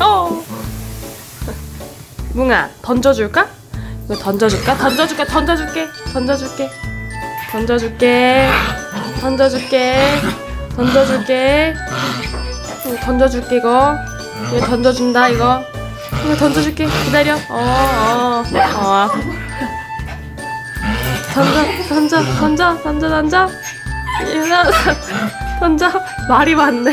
어. 뭉아 던져줄까? 이거 던져줄까? 던져줄까? 던져줄게. 던져줄게. 던져줄게. 던져줄게. 던져줄게. 이거 던져줄게 이거. 이거 던져준다 이거. 이거 던져줄게. 기다려. 어 어. 어. 던져 던져 던져 던져 던져. 던져. 말이 많네.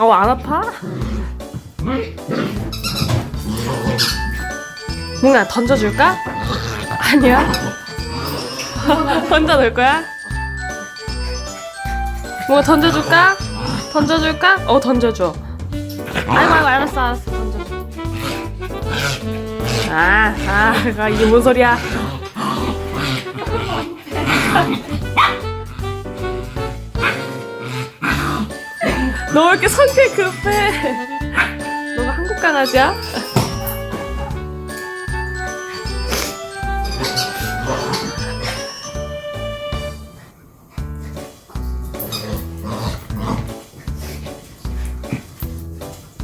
어, 안 아파? 뭔가 던져줄까? 아니야? 혼자 놀 거야? 뭔가 던져줄까? 던져줄까? 어, 던져줘. 아이고, 아이고, 알았어, 알았어, 던져줘. 아, 아, 아, 이게 뭔 소리야? 너 왜 이렇게 성격 급해? 너가 한국 강아지야?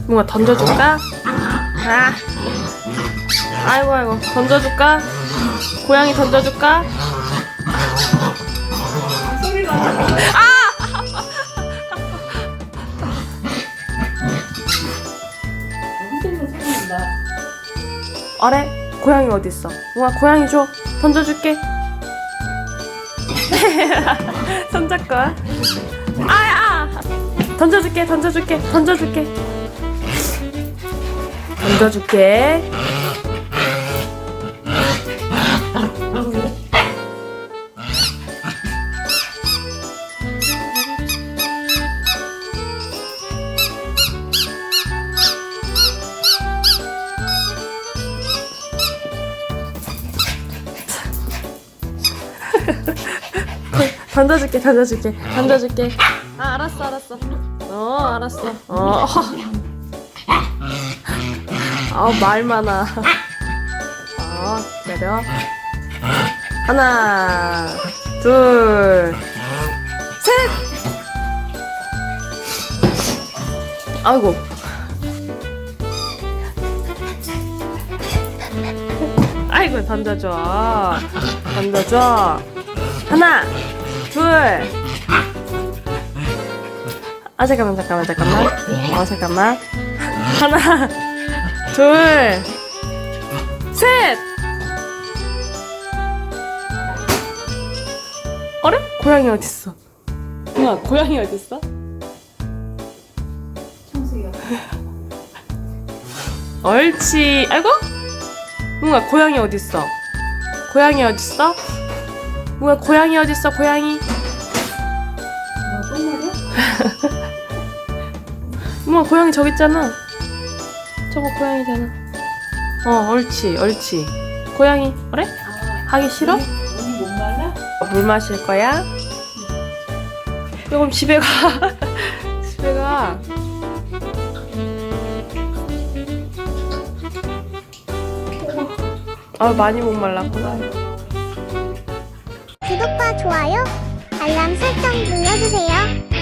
뭔가 던져줄까? 아, 아이고 아이고 던져줄까? 고양이 던져줄까? 선 어래 고양이 어디 있어? 우와 고양이 줘 던져줄게. 손잡고 와. 아야 던져줄게 던져줄게 던져줄게 던져줄게. 던져줄게 던져줄게 던져줄게. 아 알았어 알았어. 어 알았어. 어. 아우 말 많아. 어 내려. 하나 둘셋! 아이고. 아이고 던져줘. 던져줘 하나 둘. 아 잠깐만 잠깐만 잠깐만. 어 잠깐만. 하나, 둘, 셋. 어래? 고양이 어디 있어? 누나 고양이 어디 있어? 청수야. 옳지. 아이고. 누나 고양이 어디 있어? 고양이 어디 있어? 누나 고양이 어디 있어? 고양이. 너 똥말이야? 엄마 고양이 저기 있잖아. 저거 고양이잖아. 어, 옳지, 옳지. 고양이, 그래? 아, 하기 싫어? 우리 못 말라? 물 마실 거야? 그럼 집에 가. 집에 가. 아, 많이 목 말랐구나. 구독과 좋아요, 알람 설정 눌러주세요.